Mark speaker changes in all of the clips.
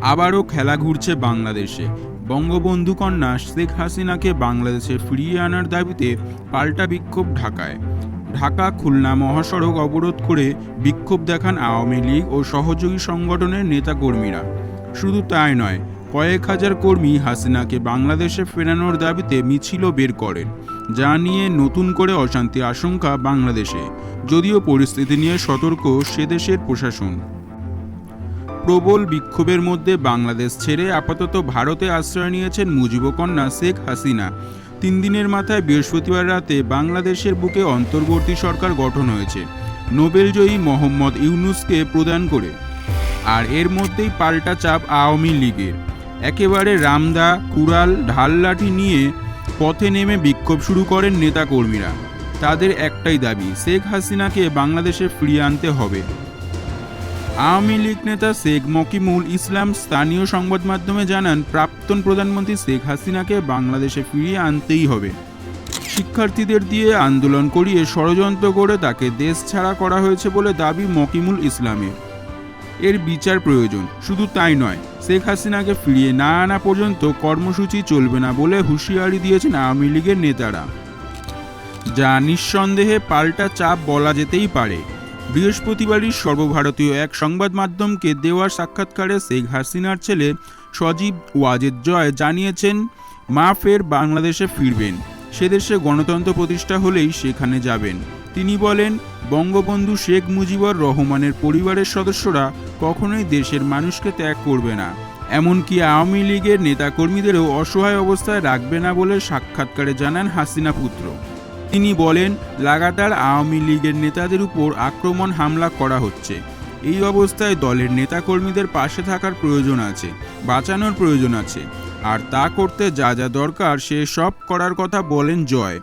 Speaker 1: আবারও খেলা ঘুরছে বাংলাদেশে। বঙ্গবন্ধু কন্যা শেখ হাসিনাকে বাংলাদেশে ফিরিয়ে আনার দাবিতে পাল্টা বিক্ষোভ ঢাকায়। ঢাকা খুলনা মহাসড়ক অবরোধ করে বিক্ষোভ দেখান আওয়ামী লীগ ও সহযোগী সংগঠনের নেতাকর্মীরা। শুধু তাই নয়, কয়েক হাজার কর্মী হাসিনাকে বাংলাদেশে ফেরানোর দাবিতে মিছিলও বের করেন, যা নিয়ে নতুন করে অশান্তি আশঙ্কা বাংলাদেশে, যদিও পরিস্থিতি নিয়ে সতর্ক সে দেশের প্রশাসন। প্রবল বিক্ষোভের মধ্যে বাংলাদেশ ছেড়ে আপাতত ভারতে আশ্রয় নিয়েছেন মুজিবকন্যা শেখ হাসিনা। তিন দিনের মাথায় বৃহস্পতিবার রাতে বাংলাদেশের বুকে অন্তর্বর্তী সরকার গঠন হয়েছে। নোবেলজয়ী মোহাম্মদ ইউনুসকে প্রদান করে। আর এর মধ্যেই পাল্টা চাপ আওয়ামী লীগের। একেবারে রামদা, কুড়াল ঢাললাঠি নিয়ে পথে নেমে বিক্ষোভ শুরু করেন নেতাকর্মীরা। তাদের একটাই দাবি, শেখ হাসিনাকে বাংলাদেশে ফিরিয়ে আনতে হবে। আওয়ামী লীগ নেতা শেখ মকিমুল ইসলাম স্থানীয় সংবাদ মাধ্যমে জানান, প্রাক্তন প্রধানমন্ত্রী শেখ হাসিনাকে বাংলাদেশে ফিরিয়ে আনতেই হবে। শিক্ষার্থীদের দিয়ে আন্দোলন করিয়ে ষড়যন্ত্র করে তাকে দেশ ছাড়া করা হয়েছে বলে দাবি মকিমুল ইসলামের। এর বিচার প্রয়োজন। শুধু তাই নয়, শেখ হাসিনাকে ফিরিয়ে না আনা পর্যন্ত কর্মসূচি চলবে না বলে হুঁশিয়ারি দিয়েছেন আওয়ামী লীগের নেতারা। যা নিঃসন্দেহে পাল্টা চাপ বলা যেতেই পারে। বৃহস্পতিবারই সর্বভারতীয় এক সংবাদ মাধ্যমকে দেওয়া সাক্ষাৎকারে শেখ হাসিনার ছেলে সজীব ওয়াজেদ জয় জানিয়েছেন, মা ফের বাংলাদেশে ফিরবেন। সে দেশে গণতন্ত্র প্রতিষ্ঠা হলেই সেখানে যাবেন। তিনি বলেন, বঙ্গবন্ধু শেখ মুজিবুর রহমানের পরিবারের সদস্যরা কখনোই দেশের মানুষকে ত্যাগ করবে না। এমনকি আওয়ামী লীগের নেতাকর্মীদেরও অসহায় অবস্থায় রাখবে না বলে সাক্ষাৎকারে জানান হাসিনা পুত্র। তিনি বলেন, লাগাতার আওয়ামী লীগের নেতাদের উপর আক্রমণ হামলা করা হচ্ছে। এই অবস্থায় দলের নেতাকর্মীদের পাশে থাকার প্রয়োজন আছে, বাঁচানোর প্রয়োজন আছে। আর তা করতে যা যা দরকার, সে সব করার কথা বলেন জয়।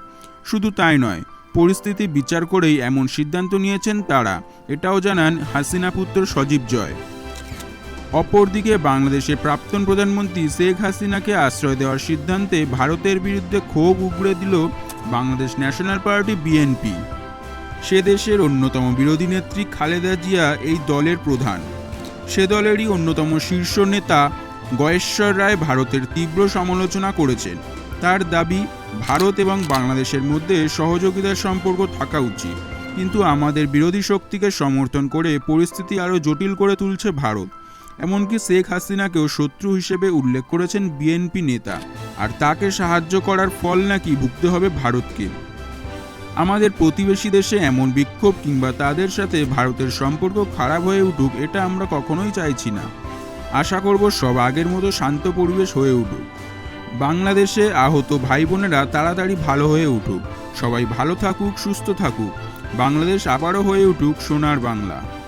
Speaker 1: শুধু তাই নয়, পরিস্থিতি বিচার করেই এমন সিদ্ধান্ত নিয়েছেন তারা। এটাও জানান হাসিনা পুত্র সজীব জয়। অপরদিকে বাংলাদেশের প্রাক্তন প্রধানমন্ত্রী শেখ হাসিনাকে আশ্রয় দেওয়ার সিদ্ধান্তে ভারতের বিরুদ্ধে ক্ষোভ উগড়ে দিল বাংলাদেশ ন্যাশনাল পার্টি, বিএনপি। সে দেশের অন্যতম বিরোধী নেত্রী খালেদা জিয়া এই দলের প্রধান। সে দলেরই অন্যতম শীর্ষ নেতা গয়েশ্বর রায় ভারতের তীব্র সমালোচনা করেছেন। তার দাবি, ভারত এবং বাংলাদেশের মধ্যে সহযোগিতার সম্পর্ক থাকা উচিত। কিন্তু আমাদের বিরোধী শক্তিকে সমর্থন করে পরিস্থিতি আরও জটিল করে তুলছে ভারত। এমনকি শেখ হাসিনাকেও শত্রু হিসেবে উল্লেখ করেছেন বিএনপি নেতা। আর তাকে সাহায্য করার ফল নাকি ভুগতে হবে ভারতকে। আমাদের প্রতিবেশী দেশে এমন বিক্ষোভ কিংবা তাদের সাথে ভারতের সম্পর্ক খারাপ হয়ে উঠুক, এটা আমরা কখনোই চাইছি না। আশা করব সব আগের মতো শান্ত পরিবেশ হয়ে উঠুক। বাংলাদেশে আহত ভাই বোনেরা তাড়াতাড়ি ভালো হয়ে উঠুক। সবাই ভালো থাকুক, সুস্থ থাকুক। বাংলাদেশ আবারও হয়ে উঠুক সোনার বাংলা।